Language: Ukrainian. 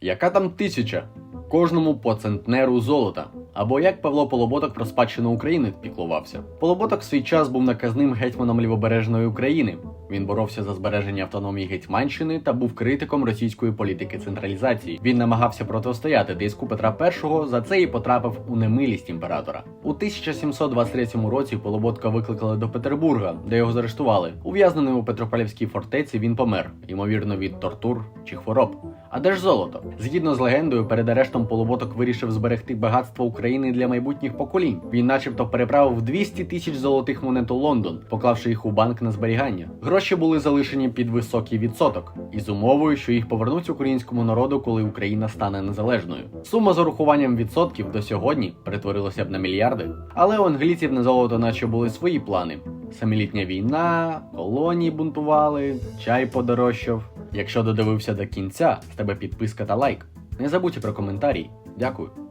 Яка там тисяча? Кожному по центнеру золота. Або як Павло Полоботок про спадщину України піклувався. Полоботок в свій час був наказним гетьманом лівобережної України. Він боровся за збереження автономії Гетьманщини та був критиком російської політики централізації. Він намагався протистояти тиску Петра І, за це і потрапив у немилість імператора. У 1723 році Полоботка викликали до Петербурга, де його заарештували. Ув'язнений у Петропавлівській фортеці він помер, ймовірно, від тортур чи хвороб. А де ж золото? Згідно з легендою, перед арештом Полуботок вирішив зберегти багатство України для майбутніх поколінь. Він, начебто, переправив 200 тисяч золотих монет у Лондон, поклавши їх у банк на зберігання. Гроші були залишені під високий відсоток, із умовою, що їх повернуть українському народу, коли Україна стане незалежною. Сума з урахуванням відсотків до сьогодні перетворилася б на мільярди. Але у англійців на золото, наче були свої плани. Семилітня війна, колонії бунтували, чай подорожчав. Якщо додивився до кінця, з тебе підписка та лайк. Не забудьте про коментарі. Дякую.